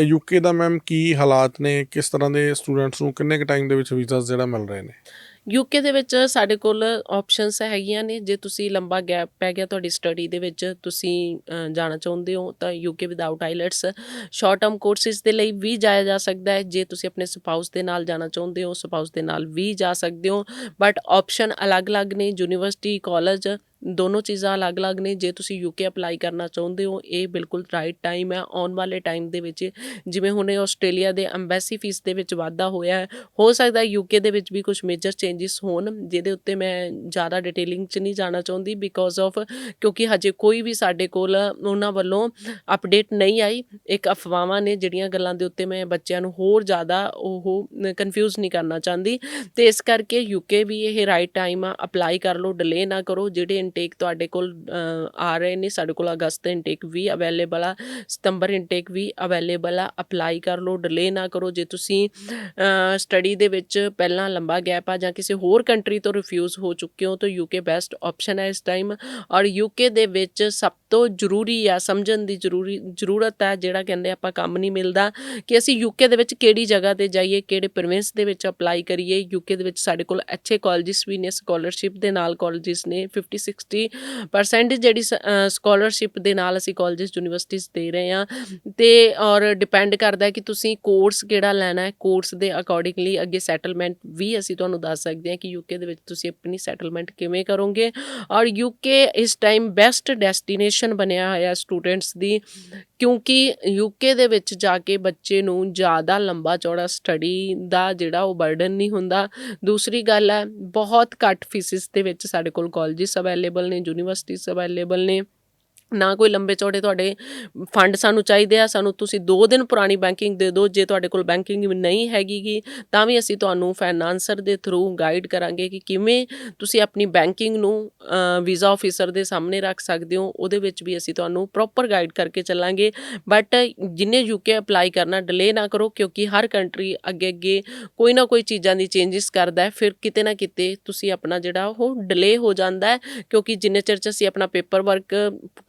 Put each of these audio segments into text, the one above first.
UK ਦਾ ma'am ਕੀ ਹਾਲਾਤ ਨੇ? ਕਿਸ ਤਰ੍ਹਾਂ ਦੇ ਸਟੂਡੈਂਟਸ ਨੂੰ ਕਿੰਨੇ ਕੁ ਟਾਈਮ ਦੇ ਵਿੱਚ ਵੀਜ਼ਾ ਜਿਹੜਾ ਮਿਲ ਰਹੇ ਨੇ? ਯੂਕੇ ਦੇ ਵਿੱਚ ਸਾਡੇ ਕੋਲ ਆਪਸ਼ਨਸ ਹੈਗੀਆਂ ਨੇ। ਜੇ ਤੁਸੀਂ ਲੰਬਾ ਗੈਪ ਪੈ ਗਿਆ ਤੁਹਾਡੀ ਸਟੱਡੀ ਦੇ ਵਿੱਚ, ਤੁਸੀਂ ਜਾਣਾ ਚਾਹੁੰਦੇ ਹੋ, ਤਾਂ UK without IELTS short term courses ਦੇ ਲਈ ਵੀ ਜਾਇਆ ਜਾ ਸਕਦਾ ਹੈ। ਜੇ ਤੁਸੀਂ ਆਪਣੇ ਸਪਾਊਸ ਦੇ ਨਾਲ ਜਾਣਾ ਚਾਹੁੰਦੇ ਹੋ ਸਪਾਊਸ ਦੇ ਨਾਲ ਵੀ ਜਾ ਸਕਦੇ ਹੋ। ਬਟ ਆਪਸ਼ਨ ਅਲੱਗ-ਅਲੱਗ ਨੇ ਯੂਨੀਵਰਸਿਟੀ ਕਾਲਜ ਦੋਨੋਂ ਚੀਜ਼ਾਂ ਅਲੱਗ-ਅਲੱਗ ਨੇ, ਜੇ ਤੁਸੀਂ ਯੂਕੇ ਅਪਲਾਈ ਕਰਨਾ ਚਾਹੁੰਦੇ ਹੋ, ਇਹ ਬਿਲਕੁਲ ਰਾਈਟ ਟਾਈਮ ਹੈ। ਆਉਣ ਵਾਲੇ ਟਾਈਮ ਦੇ ਵਿੱਚ ਜਿਵੇਂ ਹੁਣੇ ਆਸਟ੍ਰੇਲੀਆ ਦੇ ਐਮਬੈਸੀ ਫੀਸ ਦੇ ਵਿੱਚ ਵਾਧਾ ਹੋਇਆ ਹੈ, ਹੋ ਸਕਦਾ ਯੂਕੇ ਦੇ ਵਿੱਚ ਵੀ ਕੁਝ ਮੇਜਰ ਚੇਂਜਸ ਹੋਣ, ਜਿਹਦੇ ਉੱਤੇ ਮੈਂ ਜ਼ਿਆਦਾ ਡਿਟੇਲਿੰਗ 'ਚ ਨਹੀਂ ਜਾਣਾ ਚਾਹੁੰਦੀ ਬਿਕੋਜ਼ ਆਫ ਕਿਉਂਕਿ ਹਜੇ ਕੋਈ ਵੀ ਸਾਡੇ ਕੋਲ ਉਹਨਾਂ ਵੱਲੋਂ ਅਪਡੇਟ ਨਹੀਂ ਆਈ। ਇੱਕ ਅਫਵਾਹਾਂ ਨੇ ਜਿਹੜੀਆਂ ਗੱਲਾਂ ਦੇ ਉੱਤੇ ਮੈਂ ਬੱਚਿਆਂ ਨੂੰ ਹੋਰ ਜ਼ਿਆਦਾ ਉਹ ਕਨਫਿਊਜ਼ ਨਹੀਂ ਕਰਨਾ ਚਾਹੁੰਦੀ। ਤੇ ਇਸ ਕਰਕੇ ਯੂਕੇ ਵੀ ਇਹ ਰਾਈਟ ਟਾਈਮ ਆ ਅਪਲਾਈ ਕਰ ਲਓ ਡਿਲੇ ਨਾ ਕਰੋ, ਜਿਹੜੇ ਇਨਟੇਕ ਤੁਹਾਡੇ ਕੋਲ ਆ ਰਹੇ ਨੇ, ਸਾਡੇ ਕੋਲ ਅਗਸਤ ਇਨਟੇਕ ਵੀ ਅਵੇਲੇਬਲ ਆ, ਸਤੰਬਰ ਇਨਟੇਕ ਵੀ ਅਵੇਲੇਬਲ ਆ ਅਪਲਾਈ ਕਰ ਲਓ ਡਿਲੇ ਨਾ ਕਰੋ, ਜੇ ਤੁਸੀਂ ਸਟੱਡੀ ਦੇ ਵਿੱਚ ਪਹਿਲਾਂ ਲੰਬਾ ਗੈਪ ਆ ਜਾਂ ਕਿਸੇ ਹੋਰ ਕੰਟਰੀ ਤੋਂ ਰਿਫਿਊਜ਼ ਹੋ ਚੁੱਕੇ ਹੋ, ਤਾਂ ਯੂਕੇ ਬੈਸਟ ਆਪਸ਼ਨ ਹੈ ਇਸ ਟਾਈਮ ਔਰ ਯੂਕੇ ਦੇ ਵਿੱਚ ਸਭ ਤੋਂ ਜ਼ਰੂਰੀ ਆ, ਸਮਝਣ ਦੀ ਜ਼ਰੂਰੀ, ਜ਼ਰੂਰਤ ਹੈ ਜਿਹੜਾ ਕਹਿੰਦੇ ਆਪਾਂ ਕੰਮ ਨਹੀਂ ਮਿਲਦਾ, ਕਿ ਅਸੀਂ ਯੂਕੇ ਦੇ ਵਿੱਚ ਕਿਹੜੀ ਜਗ੍ਹਾ ਤੇ ਜਾਈਏ, ਕਿਹੜੇ ਪ੍ਰੋਵਿੰਸ ਦੇ ਵਿੱਚ ਅਪਲਾਈ ਕਰੀਏ ਯੂਕੇ ਦੇ ਵਿੱਚ ਸਾਡੇ ਕੋਲ ਅੱਛੇ ਕਾਲਜਿਸ ਵੀ ਨੇ ਸਕਾਲਰਸ਼ਿਪ ਦੇ ਨਾਲ ਕਾਲਜਿਸ ਨੇ 50 60% ਜਿਹੜੀ ਸਕਾਲਰਸ਼ਿਪ ਦੇ ਨਾਲ ਅਸੀਂ ਕਾਲਜਿਸ ਯੂਨੀਵਰਸਿਟੀਜ਼ ਦੇ ਰਹੇ ਹਾਂ ਤੇ ਔਰ ਡਿਪੈਂਡ ਕਰਦਾ ਹੈ ਕਿ ਤੁਸੀਂ ਕੋਰਸ ਕਿਹੜਾ ਲੈਣਾ ਹੈ ਕੋਰਸ ਦੇ ਅਕੋਰਡਿੰਗਲੀ ਅੱਗੇ ਸੈਟਲਮੈਂਟ ਵੀ ਅਸੀਂ ਤੁਹਾਨੂੰ ਦੱਸ ਸਕਦੇ ਹਾਂ ਕਿ ਯੂਕੇ ਦੇ ਵਿੱਚ ਤੁਸੀਂ ਆਪਣੀ ਸੈਟਲਮੈਂਟ ਕਿਵੇਂ ਕਰੋਗੇ ਔਰ ਯੂਕੇ ਇਸ ਟਾਈਮ ਬੈਸਟ ਡੈਸਟੀਨੇਸ਼ਨ ਬਣਿਆ ਹੋਇਆ ਸਟੂਡੈਂਟਸ ਦੀ ਕਿਉਂਕਿ ਯੂਕੇ ਦੇ ਵਿੱਚ ਜਾ ਕੇ ਬੱਚੇ ਨੂੰ ਜ਼ਿਆਦਾ ਲੰਬਾ ਚੌੜਾ ਸਟੱਡੀ ਦਾ ਜਿਹੜਾ ਉਹ ਬਰਡਨ ਨਹੀਂ ਹੁੰਦਾ। ਦੂਸਰੀ ਗੱਲ ਹੈ, ਬਹੁਤ ਘੱਟ ਫੀਸਿਸ ਦੇ ਵਿੱਚ ਸਾਡੇ ਕੋਲ ਕਾਲਜਿਸ ਅਵੇਲੇਬਲ ਨੇ ਯੂਨੀਵਰਸਿਟੀਜ਼ ਅਵੇਲੇਬਲ ਨੇ। ਨਾ ਕੋਈ ਲੰਬੇ ਚੌੜੇ ਤੁਹਾਡੇ ਫੰਡ ਸਾਨੂੰ ਚਾਹੀਦੇ ਆ, ਸਾਨੂੰ ਤੁਸੀਂ 2 ਦਿਨ ਪੁਰਾਣੀ ਬੈਂਕਿੰਗ ਦੇ ਦਿਓ, ਜੇ ਤੁਹਾਡੇ ਕੋਲ ਬੈਂਕਿੰਗ ਨਹੀਂ ਹੈਗੀਗੀ, ਤਾਂ ਵੀ ਅਸੀਂ ਤੁਹਾਨੂੰ ਫਾਈਨਾਂਸਰ ਦੇ ਥਰੂ ਗਾਈਡ ਕਰਾਂਗੇ ਕਿ ਕਿਵੇਂ ਤੁਸੀਂ ਆਪਣੀ ਬੈਂਕਿੰਗ ਨੂੰ ਵੀਜ਼ਾ ਆਫੀਸਰ ਦੇ ਸਾਹਮਣੇ ਰੱਖ ਸਕਦੇ ਹੋ, ਉਹਦੇ ਵਿੱਚ ਵੀ ਅਸੀਂ ਤੁਹਾਨੂੰ ਪ੍ਰੋਪਰ ਗਾਈਡ ਕਰਕੇ ਚੱਲਾਂਗੇ। ਬਟ ਜਿੰਨੇ ਯੂਕੇ ਅਪਲਾਈ ਕਰਨਾ ਡਿਲੇ ਨਾ ਕਰੋ, ਕਿਉਂਕਿ ਹਰ ਕੰਟਰੀ ਅੱਗੇ ਅੱਗੇ ਕੋਈ ਨਾ ਕੋਈ ਚੀਜ਼ਾਂ ਦੀ ਚੇਂਜਸ ਕਰਦਾ ਹੈ, ਫਿਰ ਕਿਤੇ ਨਾ ਕਿਤੇ ਤੁਸੀਂ ਆਪਣਾ ਜਿਹੜਾ ਉਹ ਡਿਲੇ ਹੋ ਜਾਂਦਾ ਹੈ, ਕਿਉਂਕਿ ਜਿੰਨੇ ਚਿਰ 'ਚ ਅਸੀਂ ਆਪਣਾ ਪੇਪਰ ਵਰਕ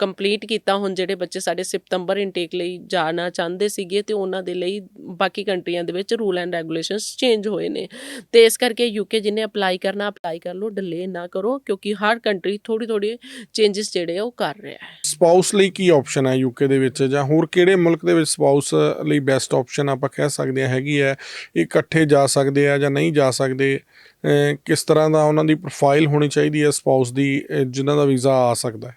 ਕੰਪਲੀਟ ਕੀਤਾ, ਹੁਣ ਜਿਹੜੇ ਬੱਚੇ ਸਾਡੇ ਸਤੰਬਰ ਇਨਟੇਕ ਲਈ ਜਾਣਾ ਚਾਹੁੰਦੇ ਸੀਗੇ ਤੇ ਉਹਨਾਂ ਦੇ ਲਈ ਬਾਕੀ ਕੰਟਰੀਆਂ ਦੇ ਵਿੱਚ ਰੂਲ ਐਂਡ ਰੈਗੂਲੇਸ਼ਨਸ ਚੇਂਜ ਹੋਏ ਨੇ। ਤੇ ਇਸ ਕਰਕੇ ਯੂਕੇ ਜਿਹਨੇ ਅਪਲਾਈ ਕਰਨਾ ਅਪਲਾਈ ਕਰ ਲਓ ਡਿਲੇ ਨਾ ਕਰੋ, ਕਿਉਂਕਿ ਹਰ ਕੰਟਰੀ ਥੋੜੀ ਥੋੜੀ ਚੇਂਜਸ ਜਿਹੜੇ ਆ ਉਹ ਕਰ ਰਿਹਾ ਹੈ। ਸਪਾਊਸ ਲਈ ਕੀ ਆਪਸ਼ਨ ਹੈ ਯੂਕੇ ਦੇ ਵਿੱਚ? ਜਾਂ ਹੋਰ ਕਿਹੜੇ ਮੁਲਕ ਦੇ ਵਿੱਚ ਸਪਾਊਸ ਲਈ ਬੈਸਟ ਆਪਸ਼ਨ ਆਪਾਂ ਕਹਿ ਸਕਦੇ ਹਾਂ, ਹੈਗੀ ਹੈ? ਇਹ ਇਕੱਠੇ ਜਾ ਸਕਦੇ ਆ ਜਾਂ ਨਹੀਂ ਜਾ ਸਕਦੇ? ਕਿਸ ਤਰ੍ਹਾਂ ਦਾ ਉਹਨਾਂ ਦੀ ਪ੍ਰੋਫਾਈਲ ਹੋਣੀ ਚਾਹੀਦੀ ਹੈ ਸਪਾਊਸ ਦੀ, ਅਹ ਜਿਨ੍ਹਾਂ ਦਾ ਵੀਜ਼ਾ ਆ ਸਕਦਾ ਹੈ?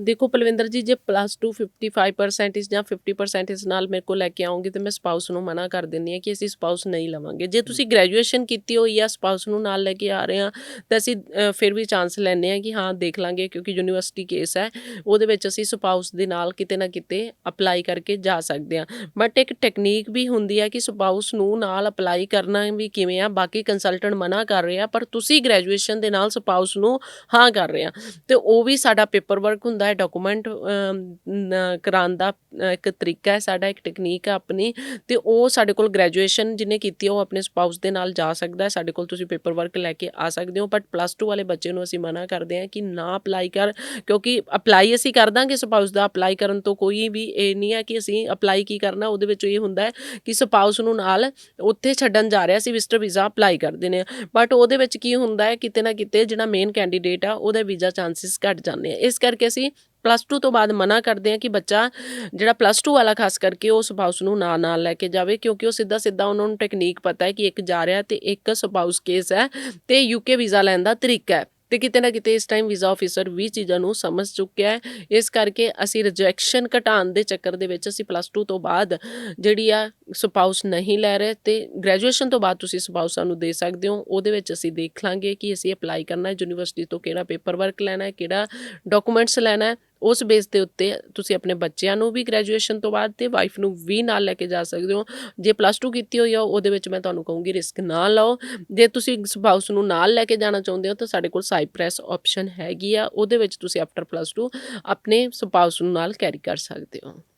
ਦੇਖੋ ਪਲਵਿੰਦਰ ਜੀ, ਜੇ ਪਲੱਸ 2 55% ਜਾਂ 50% ਨਾਲ ਮੇਰੇ ਕੋਲ ਲੈ ਕੇ ਆਉਂਗੇ ਤੇ ਮੈਂ ਸਪਾਊਸ ਨੂੰ ਮਨਾ ਕਰ ਦਿੰਦੀ ਹਾਂ ਕਿ ਅਸੀਂ ਸਪਾਊਸ ਨਹੀਂ ਲਵਾਂਗੇ। ਜੇ ਤੁਸੀਂ ਗ੍ਰੈਜੂਏਸ਼ਨ ਕੀਤੀ ਹੋਈ ਆ ਸਪਾਊਸ ਨੂੰ ਨਾਲ ਲੈ ਕੇ ਆ ਰਹੇ ਆ ਤਾਂ ਅਸੀਂ ਫਿਰ ਵੀ ਚਾਂਸ ਲੈਂਦੇ ਆ ਕਿ ਹਾਂ, ਦੇਖ ਲਾਂਗੇ ਕਿਉਂਕਿ ਯੂਨੀਵਰਸਿਟੀ ਕੇਸ ਹੈ, ਉਹਦੇ ਵਿੱਚ ਅਸੀਂ ਸਪਾਊਸ ਦੇ ਨਾਲ ਕਿਤੇ ਨਾ ਕਿਤੇ ਅਪਲਾਈ ਕਰਕੇ ਜਾ ਸਕਦੇ ਆ ਬਟ ਇੱਕ ਟੈਕਨੀਕ ਵੀ ਹੁੰਦੀ ਹੈ ਕਿ ਸਪਾਊਸ ਨੂੰ ਨਾਲ ਅਪਲਾਈ ਕਰਨਾ ਵੀ ਕਿਵੇਂ ਆ, ਬਾਕੀ ਕੰਸਲਟੈਂਟ ਮਨਾ ਕਰ ਰਹੇ ਆ, ਪਰ ਤੁਸੀਂ ਗ੍ਰੈਜੂਏਸ਼ਨ ਦੇ ਨਾਲ ਸਪਾਊਸ ਨੂੰ ਹਾਂ ਕਰ ਰਹੇ ਆ। ਤੇ ਉਹ ਵੀ ਸਾਡਾ ਪੇਪਰ ਵਰਕ ਹੁੰਦਾ ਹੈ ਡਾਕੂਮੈਂਟ ਕਰਾਉਣ ਦਾ ਇੱਕ ਤਰੀਕਾ ਹੈ, ਸਾਡਾ ਇੱਕ ਟੈਕਨੀਕ ਹੈ ਆਪਣੀ, ਤੇ ਉਹ ਸਾਡੇ ਕੋਲ ਗ੍ਰੈਜੂਏਸ਼ਨ ਜਿਹਨੇ ਕੀਤੀ ਉਹ ਆਪਣੇ ਸਪਾਊਸ ਦੇ ਨਾਲ ਜਾ ਸਕਦਾ ਹੈ, ਸਾਡੇ ਕੋਲ ਤੁਸੀਂ ਪੇਪਰ ਵਰਕ ਲੈ ਕੇ ਆ ਸਕਦੇ ਹੋ ਬਟ ਪਲੱਸ 2 ਵਾਲੇ ਬੱਚੇ ਨੂੰ ਅਸੀਂ ਮਨਾ ਕਰਦੇ ਹਾਂ ਕਿ ਨਾ ਅਪਲਾਈ ਕਰ, ਕਿਉਂਕਿ ਅਪਲਾਈ ਅਸੀਂ ਕਰ ਦਾਂਗੇ ਸਪਾਊਸ ਦਾ ਅਪਲਾਈ ਕਰਨ ਤੋਂ ਕੋਈ ਵੀ ਇਹ ਨਹੀਂ ਹੈ ਕਿ ਅਸੀਂ ਅਪਲਾਈ ਕੀ ਕਰਨਾ, ਉਹਦੇ ਵਿੱਚ ਇਹ ਹੁੰਦਾ ਹੈ ਕਿ ਸਪਾਊਸ ਨੂੰ ਨਾਲ ਉੱਥੇ ਛੱਡਣ ਜਾ ਰਿਹਾ ਸੀ ਵਿਜ਼ਟਰ ਵੀਜ਼ਾ ਅਪਲਾਈ ਕਰਦੇ ਨੇ ਬਟ ਉਹਦੇ ਵਿੱਚ ਕੀ ਹੁੰਦਾ ਹੈ, ਕਿਤੇ ਨਾ ਕਿਤੇ ਜਿਹੜਾ ਮੇਨ ਕੈਂਡੀਡੇਟ ਆ, ਉਹਦਾ ਵੀਜ਼ਾ ਚਾਂਸਸ ਘਟ ਜਾਂਦੇ ਆ, ਇਸ ਕਰਕੇ ਅਸੀਂ ਪਲੱਸ 2 ਤੋਂ ਬਾਅਦ ਮਨਾ ਕਰਦੇ ਆ ਕਿ ਬੱਚਾ ਜਿਹੜਾ ਪਲੱਸ 2 ਵਾਲਾ ਖਾਸ ਕਰਕੇ ਉਹ ਸਪਾਊਸ ਨੂੰ ਨਾਲ ਨਾਲ ਲੈ ਕੇ ਜਾਵੇ, ਕਿਉਂਕਿ ਉਹ ਸਿੱਧਾ ਸਿੱਧਾ ਉਹਨਾਂ ਨੂੰ ਟੈਕਨੀਕ ਪਤਾ ਹੈ ਕਿ ਇੱਕ ਜਾ ਰਿਹਾ ਤੇ ਇੱਕ ਸਪਾਊਸ ਕੇਸ ਹੈ ਤੇ ਯੂਕੇ ਵੀਜ਼ਾ ਲੈਣ ਦਾ ਤਰੀਕਾ ਹੈ। ਤੇ ਕਿਤੇ ਨਾ ਕਿਤੇ ਇਸ ਟਾਈਮ ਵੀਜ਼ਾ ਆਫੀਸਰ ਵੀ ਚੀਜ਼ਾਂ ਨੂੰ ਸਮਝ ਚੁੱਕਿਆ ਹੈ। ਇਸ ਕਰਕੇ ਅਸੀਂ ਰਿਜੈਕਸ਼ਨ ਘਟਾਉਣ ਦੇ ਚੱਕਰ ਦੇ ਵਿੱਚ ਅਸੀਂ ਪਲੱਸ 2 ਤੋਂ ਬਾਅਦ ਜਿਹੜੀ ਆ ਸਪਾਊਸ ਨਹੀਂ ਲੈ ਰਹੇ ਤੇ ਗ੍ਰੈਜੂਏਸ਼ਨ ਤੋਂ ਬਾਅਦ ਤੁਸੀਂ ਸਪਾਊਸ ਸਾਨੂੰ ਦੇ ਸਕਦੇ ਹੋ। ਉਹਦੇ ਵਿੱਚ ਅਸੀਂ ਦੇਖ ਲਾਂਗੇ ਕਿ ਅਸੀਂ ਅਪਲਾਈ ਕਰਨਾ ਹੈ। ਯੂਨੀਵਰਸਿਟੀ ਤੋਂ ਕਿਹੜਾ ਪੇਪਰ ਵਰਕ ਲੈਣਾ ਹੈ, ਕਿਹੜਾ ਡਾਕੂਮੈਂਟਸ ਲੈਣਾ ਹੈ। ਉਸ ਬੇਸ ਦੇ ਉੱਤੇ ਤੁਸੀਂ ਆਪਣੇ ਬੱਚਿਆਂ ਨੂੰ ਵੀ ਗ੍ਰੈਜੂਏਸ਼ਨ ਤੋਂ ਬਾਅਦ ਤੇ ਵਾਈਫ ਨੂੰ ਵੀ ਨਾਲ ਲੈ ਕੇ ਜਾ ਸਕਦੇ ਹੋ। ਜੇ ਪਲੱਸ 2 ਕੀਤੀ ਹੋਈ ਆ, ਉਹਦੇ ਵਿੱਚ ਮੈਂ ਤੁਹਾਨੂੰ ਕਹੂੰਗੀ ਰਿਸਕ ਨਾ ਲਓ। ਜੇ ਤੁਸੀਂ ਸਪਾਊਸ ਨੂੰ ਨਾਲ ਲੈ ਕੇ ਜਾਣਾ ਚਾਹੁੰਦੇ ਹੋ, ਤਾਂ ਸਾਡੇ ਕੋਲ ਸਾਈਪ੍ਰੈਸ ਆਪਸ਼ਨ ਹੈਗੀ ਆ। ਉਹਦੇ ਵਿੱਚ ਤੁਸੀਂ ਆਫਟਰ ਪਲੱਸ 2 ਆਪਣੇ ਸਪਾਊਸ ਨੂੰ ਨਾਲ ਕੈਰੀ ਕਰ ਸਕਦੇ ਹੋ।